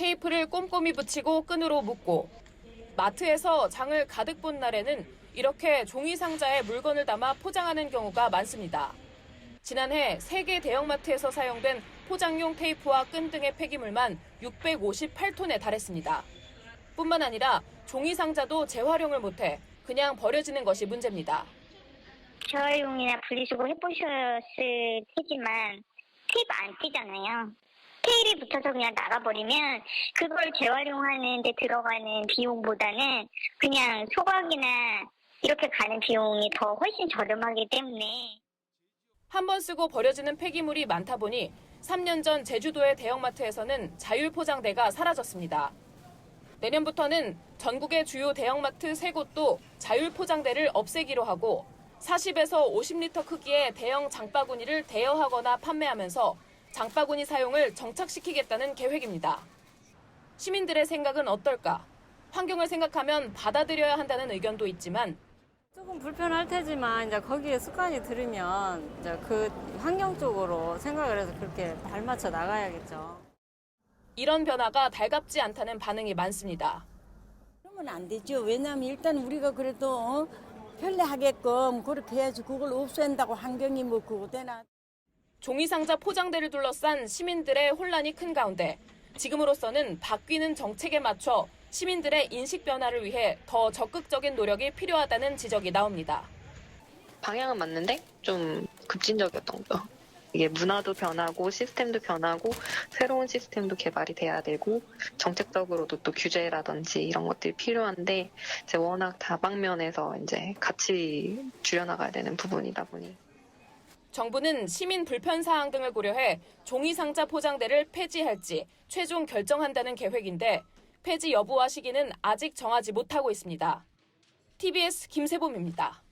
테이프를 꼼꼼히 붙이고 끈으로 묶고 마트에서 장을 가득 본 날에는 이렇게 종이 상자에 물건을 담아 포장하는 경우가 많습니다. 지난해 세계 대형마트에서 사용된 포장용 테이프와 끈 등의 폐기물만 658톤에 달했습니다. 뿐만 아니라 종이 상자도 재활용을 못해 그냥 버려지는 것이 문제입니다. 재활용이나 분리수거 해보셨을 테지만 테이프 안 떼잖아요. 테일이 붙어서 그냥 나가버리면 그걸 재활용하는 데 들어가는 비용보다는 그냥 소각이나 이렇게 가는 비용이 더 훨씬 저렴하기 때문에 한 번 쓰고 버려지는 폐기물이 많다 보니 3년 전 제주도의 대형마트에서는 자율 포장대가 사라졌습니다. 내년부터는 전국의 주요 대형마트 3곳도 자율 포장대를 없애기로 하고 40에서 50리터 크기의 대형 장바구니를 대여하거나 판매하면서 장바구니 사용을 정착시키겠다는 계획입니다. 시민들의 생각은 어떨까? 환경을 생각하면 받아들여야 한다는 의견도 있지만 조금 불편할 테지만 이제 거기에 습관이 들으면 이제 그 환경 쪽으로 생각을 해서 그렇게 발맞춰 나가야겠죠. 이런 변화가 달갑지 않다는 반응이 많습니다. 그러면 안 되죠. 왜냐하면 일단 우리가 그래도 어? 편리하게끔 그렇게 해야지 그걸 없앤다고 환경이 뭐 그거 되나. 종이상자 포장대를 둘러싼 시민들의 혼란이 큰 가운데 지금으로서는 바뀌는 정책에 맞춰 시민들의 인식 변화를 위해 더 적극적인 노력이 필요하다는 지적이 나옵니다. 방향은 맞는데 좀 급진적이었던 거죠. 이게 문화도 변하고 시스템도 변하고 새로운 시스템도 개발이 돼야 되고 정책적으로도 또 규제라든지 이런 것들이 필요한데 이제 워낙 다방면에서 이제 같이 줄여나가야 되는 부분이다 보니 정부는 시민 불편 사항 등을 고려해 종이 상자 포장대를 폐지할지 최종 결정한다는 계획인데 폐지 여부와 시기는 아직 정하지 못하고 있습니다. TBS 김세범입니다.